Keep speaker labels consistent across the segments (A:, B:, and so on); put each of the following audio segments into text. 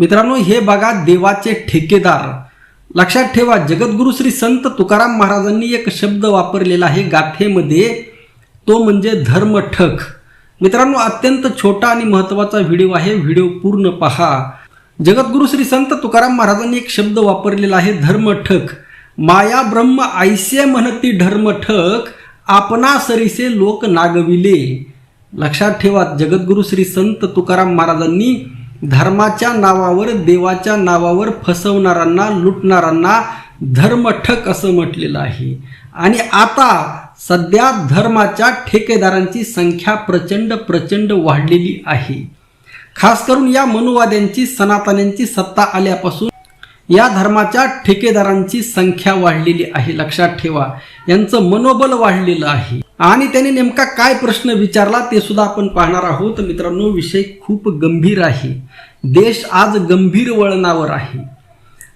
A: मित्रांनो हे बघा देवाचे ठेकेदार. लक्षात ठेवा जगद्गुरु श्री संत तुकाराम महाराजांनी एक शब्द वापरलेला आहे गाथेमध्ये. तो म्हणजे धर्मठक. मित्रांनो अत्यंत छोटा आणि महत्त्वाचा व्हिडिओ आहे. व्हिडिओ पूर्ण पहा. जगद्गुरु श्री संत तुकाराम महाराजांनी एक शब्द वापरलेला आहे धर्मठक. माया ब्रह्म ऐसे म्हणती धर्मठक आपणा सरीसे लोक नागविले. लक्षात ठेवा जगद्गुरु श्री संत तुकाराम महाराजांनी धर्माच्या नावावर देवाच्या नावावर फसवणाऱ्यांना लुटणाऱ्यांना धर्मठक असं म्हटलेलं आहे. आणि आता सध्या धर्माच्या ठेकेदारांची संख्या प्रचंड प्रचंड वाढलेली आहे. खास करून या मनुवाद्यांची सनातन्यांची सत्ता आल्यापासून या धर्माच्या ठेकेदारांची संख्या वाढलेली आहे. लक्षात ठेवा यांचं मनोबल वाढलेलं आहे. आणि त्यांनी नेमका काय प्रश्न विचारला ते सुद्धा आपण पाहणार आहोत. मित्रांनो विषय खूप गंभीर आहे. देश आज गंभीर वळणावर आहे.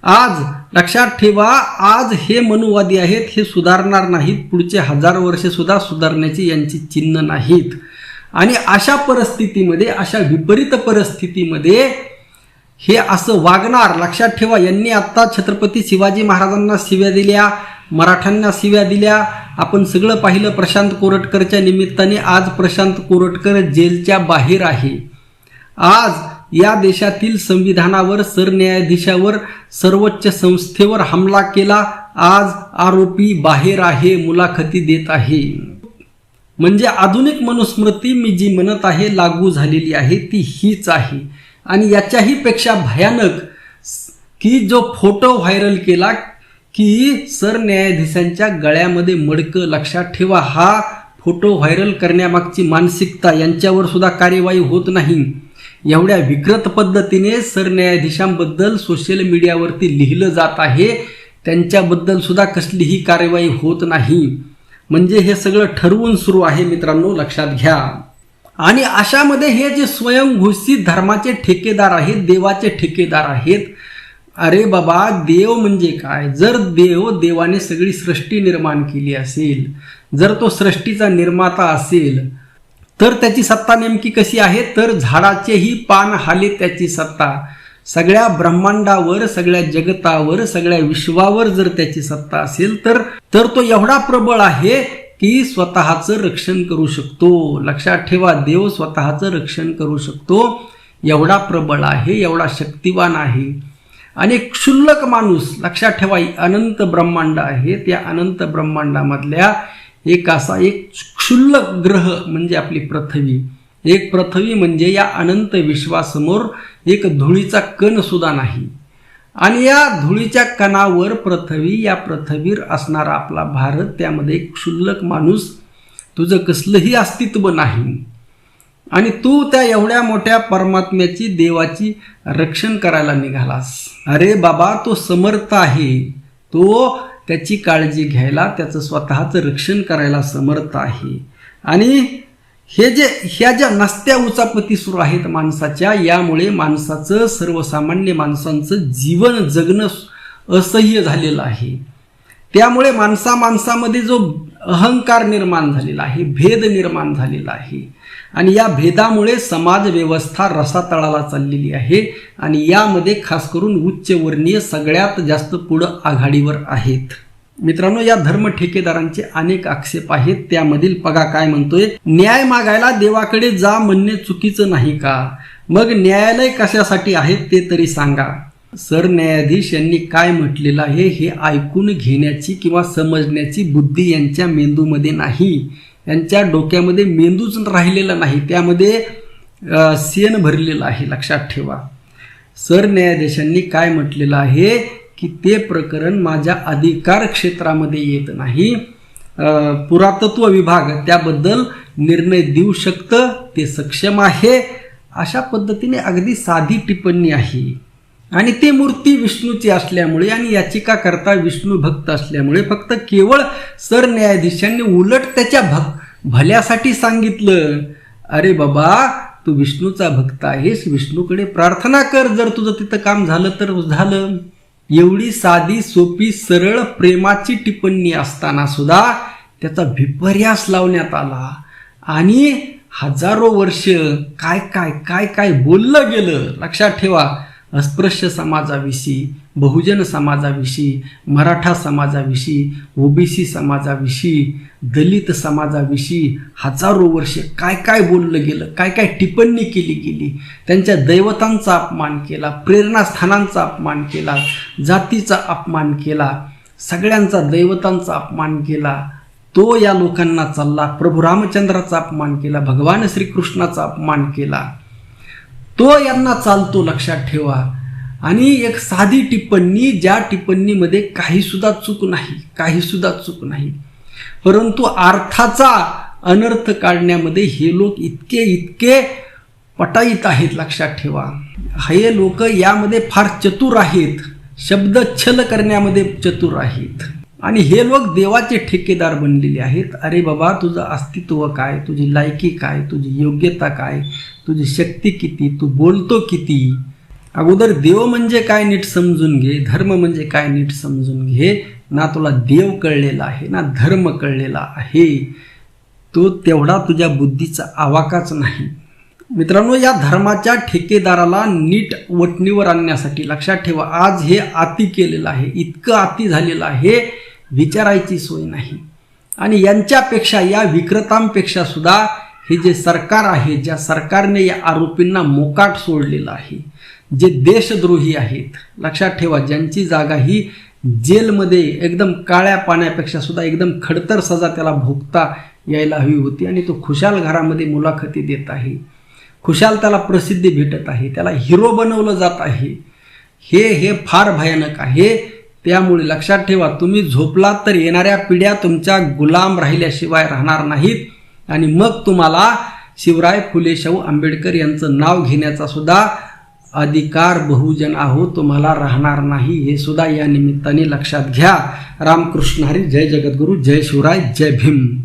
A: आज लक्षात ठेवा आज हे मनुवादी आहेत हे सुधारणार नाहीत. पुढचे हजार वर्षे सुद्धा सुधारण्याची यांची चिन्ह नाहीत. आणि अशा परिस्थितीमध्ये अशा विपरीत परिस्थितीमध्ये हे असं वागणार लक्षात ठेवा यांनी आत्ता छत्रपती शिवाजी महाराजांना शिव्या दिल्या मराठ्यांना शिव्या दिल्या. आपण सगळं पाहिलं प्रशांत कोरटकरच्या निमित्ताने. आज प्रशांत कोरटकर जेलच्या बाहेर आहे. आज या देशातील संविधानावर सरन्यायाधीशावर सर्वोच्च संस्थेवर हमला केला. आज आरोपी बाहेर आहे मुलाखती देत आहे. म्हणजे आधुनिक मनुस्मृती मी जी म्हणत आहे लागू झालेली आहे ती हीच आहे. आणि याच्याही पेक्षा भयानक की जो फोटो व्हायरल केला की सरन्यायाधीशांच्या गळ्यामध्ये मडकं लक्षात ठेवा हा फोटो व्हायरल करण्यामागची मानसिकता यांच्यावर सुद्धा कार्यवाही होत नाही. एवढ्या विकृत पद्धतीने सरन्यायाधीशांबद्दल सोशल मीडियावरती लिहिलं जात आहे त्यांच्याबद्दल सुद्धा कसलीही कार्यवाही होत नाही. म्हणजे हे सगळं ठरवून सुरू आहे मित्रांनो लक्षात घ्या. आणि अशामध्ये हे जे स्वयंघोषित धर्माचे ठेकेदार आहेत देवाचे ठेकेदार आहेत अरे बाबा देव म्हणजे काय? जर देव देवाने सगळी सृष्टी निर्माण केली असेल जर तो सृष्टीचा निर्माता असेल तर त्याची सत्ता नेमकी कशी आहे? तर झाडाचेही पान हाले त्याची सत्ता. सगळ्या ब्रह्मांडावर सगळ्या जगतावर सगळ्या विश्वावर जर त्याची सत्ता असेल तर तर तो एवढा प्रबळ आहे की स्वतःचं रक्षण करू शकतो. लक्षात ठेवा देव स्वतःचं रक्षण करू शकतो. एवढा प्रबळ आहे एवढा शक्तिवान आहे. आणि क्षुल्लक माणूस लक्षात ठेवा अनंत ब्रह्मांड आहे. त्या अनंत ब्रह्मांडामधल्या एक असा एक क्षुल्लक ग्रह म्हणजे आपली पृथ्वी. एक पृथ्वी म्हणजे या अनंत विश्वासमोर एक धुळीचा कण सुद्धा नाही. आणि या धुळीच्या कणावर पृथ्वी या पृथ्वीर असणारा आपला भारत त्यामध्ये एक क्षुल्लक माणूस तुझं कसलंही अस्तित्व नाही. आणि तू त्या एवढ्या मोठ्या परमात्म्याची देवाची रक्षण करायला निघालास. अरे बाबा तो समर्थ आहे. तो त्याची काळजी घ्यायला त्याचं स्वतःचं रक्षण करायला समर्थ आहे. आणि हे जे ह्या ज्या नसत्या उचापती सुरू आहेत माणसाच्या यामुळे माणसाचं सर्वसामान्य माणसांचं जीवन जगणं असह्य झालेलं आहे. त्यामुळे माणसा माणसामध्ये जो अहंकार निर्माण झालेला आहे भेद निर्माण झालेला आहे. आणि या भेदामुळे समाज व्यवस्था रसातळाला चाललेली आहे आणि यामध्ये खास करून उच्चवर्णीय सगळ्यात जास्त पुढं आघाडीवर आहेत. मित्रांनो या धर्म ठेकेदारांचे अनेक आक्षेप आहेत. त्यामधील पगा काय म्हणतोय? न्याय मागायला देवाकडे जा म्हणणे चुकीचं नाही का? मग न्यायालय कशासाठी आहेत ते तरी सांगा. सरन्यायाधीश यांनी काय म्हटलेलं आहे हे ऐकून घेण्याची किंवा समजण्याची बुद्धी यांच्या मेंदूमध्ये नाही. यांच्या डोक्यामध्ये मेंदूच राहिलेला नाही. त्यामध्ये सेन भरलेलं आहे. लक्षात ठेवा. सरन्यायाधीशांनी काय म्हटलेलं आहे? की ते प्रकरण माझ्या अधिकार क्षेत्रामध्ये येत नाही. पुरातत्व विभाग त्याबद्दल निर्णय देऊ शकतं ते सक्षम आहे. अशा पद्धतीने अगदी साधी टिप्पणी आहे. आणि ते मूर्ती विष्णूची असल्यामुळे आणि याचिका करता विष्णू भक्त असल्यामुळे फक्त केवळ सरन्यायाधीशांनी उलट त्याच्या भक् भल्यासाठी सांगितलं. अरे बाबा तू विष्णूचा भक्त आहेस विष्णूकडे प्रार्थना कर जर तुझं तिथं काम झालं तर झालं. एवढी साधी सोपी सरळ प्रेमाची टिप्पणी असताना सुद्धा त्याचा विपर्यास लावण्यात आला. आणि हजारो वर्ष काय काय काय काय बोललं गेलं लक्षात ठेवा अस्पृश्य समाजाविषयी बहुजन समाजाविषयी मराठा समाजाविषयी ओबीसी समाजाविषयी दलित समाजाविषयी हजारो वर्षे काय काय बोललं गेलं काय काय टिप्पणी केली गेली त्यांच्या दैवतांचा अपमान केला प्रेरणास्थानांचा अपमान केला जातीचा अपमान केला सगळ्यांचा दैवतांचा अपमान केला तो या लोकांना चालला प्रभू रामचंद्राचा अपमान केला भगवान श्रीकृष्णाचा अपमान केला. तो यांना चालतो लक्षात ठेवा आणि एक साधी टिप्पणी ज्या टिप्पणीमध्ये काहीसुद्धा चूक नाही काहीसुद्धा चूक नाही. परंतु अर्थाचा अनर्थ काढण्यामध्ये हे लोक इतके इतके पटाईत आहेत लक्षात ठेवा. हे लोक यामध्ये फार चतुर आहेत. शब्द छल करण्यामध्ये चतुर आहेत. आणि हे लोक देवाचे ठेकेदार बनलेले आहेत. अरे बाबा तुझं अस्तित्व काय? तुझी लायकी काय? तुझी योग्यता काय? तुझी शक्ती किती? तू बोलतो किती? अगोदर देव म्हणजे काय नीट समजून घे धर्म म्हणजे काय नीट समजून घे ना तुला देव कळलेला आहे ना धर्म कळलेला आहे तो तेवढा तुझ्या बुद्धीचा आवाकाच नाही. मित्रांनो या धर्माच्या ठेकेदाराला नीट वटणीवर आणण्यासाठी लक्षात ठेवा आज हे अति केलेलं आहे इतकं अति झालेलं आहे विचारायची सोय नाही. आणि यांच्यापेक्षा या विक्रतांपेक्षा सुद्धा हे जे सरकार आहे ज्या सरकारने या आरोपींना मोकाट सोडलेलं आहे जे देशद्रोही आहेत लक्षात ठेवा ज्यांची जागा ही जेलमध्ये एकदम काळ्या पाण्यापेक्षा सुद्धा एकदम खडतर सजा त्याला भोगता यायला हवी होती आणि तो खुशाल घरामध्ये मुलाखती देत आहे. खुशाल त्याला प्रसिद्धी भेटत आहे त्याला हिरो बनवलं जात आहे. हे हे फार भयानक आहे. त्यामुळे लक्षात ठेवा तुम्ही झोपलात तर येणाऱ्या पिढ्या तुमच्या गुलाम राहिल्याशिवाय राहणार नाहीत. आणि मग तुम्हाला शिवराय फुले शाहू आंबेडकर यांचं नाव घेण्याचा सुद्धा अधिकार बहुजन आहो तुम्हाला राहणार नाही. हे सुद्धा या निमित्ताने लक्षात घ्या. रामकृष्ण हरी जय जगद्गुरू जय शिवराय जय भीम.